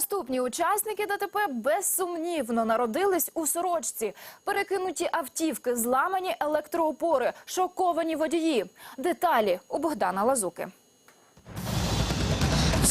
Наступні учасники ДТП безсумнівно народились у сорочці. Перекинуті автівки, зламані електроопори, шоковані водії. Деталі у Богдана Лазуки.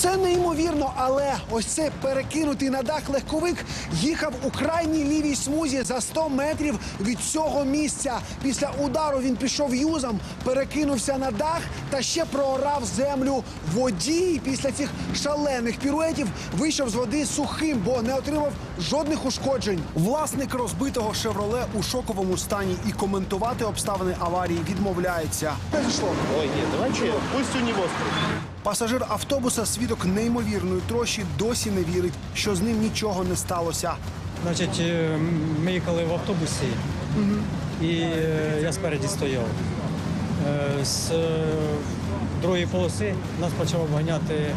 Це неймовірно, але ось цей перекинутий на дах легковик їхав у крайній лівій смузі за 100 метрів від цього місця. Після удару він пішов юзом, перекинувся на дах та ще проорав землю. Водій після цих шалених піруетів вийшов з води сухим, бо не отримав жодних ушкоджень. Власник розбитого шевроле у шоковому стані і коментувати обставини аварії відмовляється. Ой, нет, давай пусть у него спросит. Пасажир автобуса, свідок неймовірної трощі, досі не вірить, що з ним нічого не сталося. Значить, е, ми їхали в автобусі, і е, я спереді стояв. Е, З другої полоси нас почав обганяти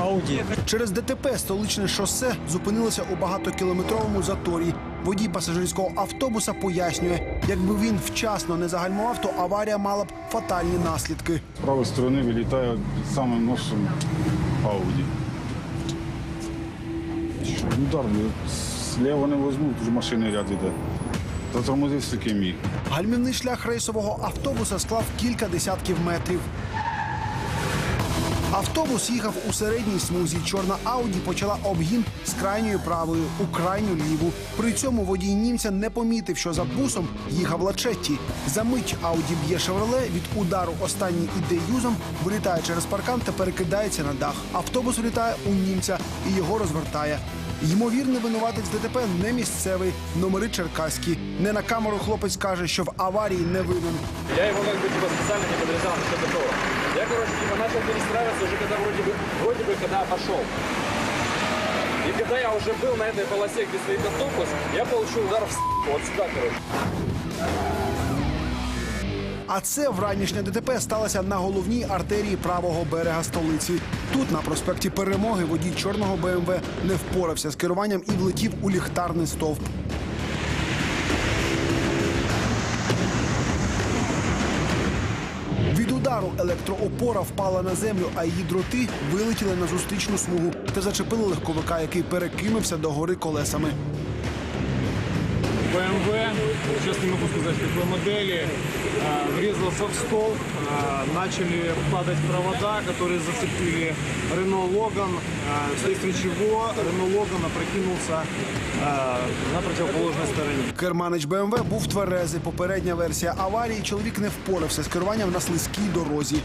Ауді. Через ДТП столичне шосе зупинилося у багатокілометровому заторі. Водій пасажирського автобуса пояснює, якби він вчасно не загальмував, то аварія мала б фатальні наслідки. С правой стороны вылетаю самым носом Ауди. Чё, Удар, блин, слева не возьму, тут же машини ряд іде. Затормозив таки міг. Гальмівний шлях рейсового автобуса склав кілька десятків метрів. Автобус їхав у середній смузі. Чорна Ауді почала обгін з крайньої правою у крайню ліву. При цьому водій німця не помітив, що за бусом їхав Лачетті. За мить Ауді б'є шевроле від удару останній іде юзом, вилітає через паркан та перекидається на дах. Автобус влітає у німця і його розвертає. Ймовірний винуватець ДТП не місцевий, номери черкаські. Не на камеру хлопець каже, що в аварії не винен. Я его как бы типа специально не подрезал, что такого. Я, короче, типа начал перестраиваться уже когда вроде бы, вроде бы когда пошел. И когда я уже был на этой полосе, где стоит автобус, я получил удар в с***, вот сюда, короче. А це вранішнє ДТП сталося на головній артерії правого берега столиці. Тут, на проспекті Перемоги, водій чорного БМВ не впорався з керуванням і влетів у ліхтарний стовп. Від удару електроопора впала на землю, а її дроти вилетіли на зустрічну смугу та зачепили легковика, який перекинувся до гори колесами. БМВ, сейчас не могу сказать какой модели, врезался в стол, начали падать провода, которые зацепили Рено Логан, вследствие чего Рено Логан опрокинулся на противоположной стороне. Керманич БМВ був тверезий. Попередня версія аварії. Чоловік не впорався з керуванням на слизькій дорозі.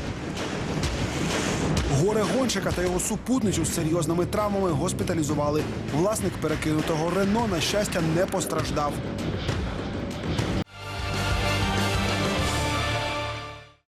Горе гонщика та його супутницю з серйозними травмами госпіталізували. Власник перекинутого Рено, на щастя, не постраждав.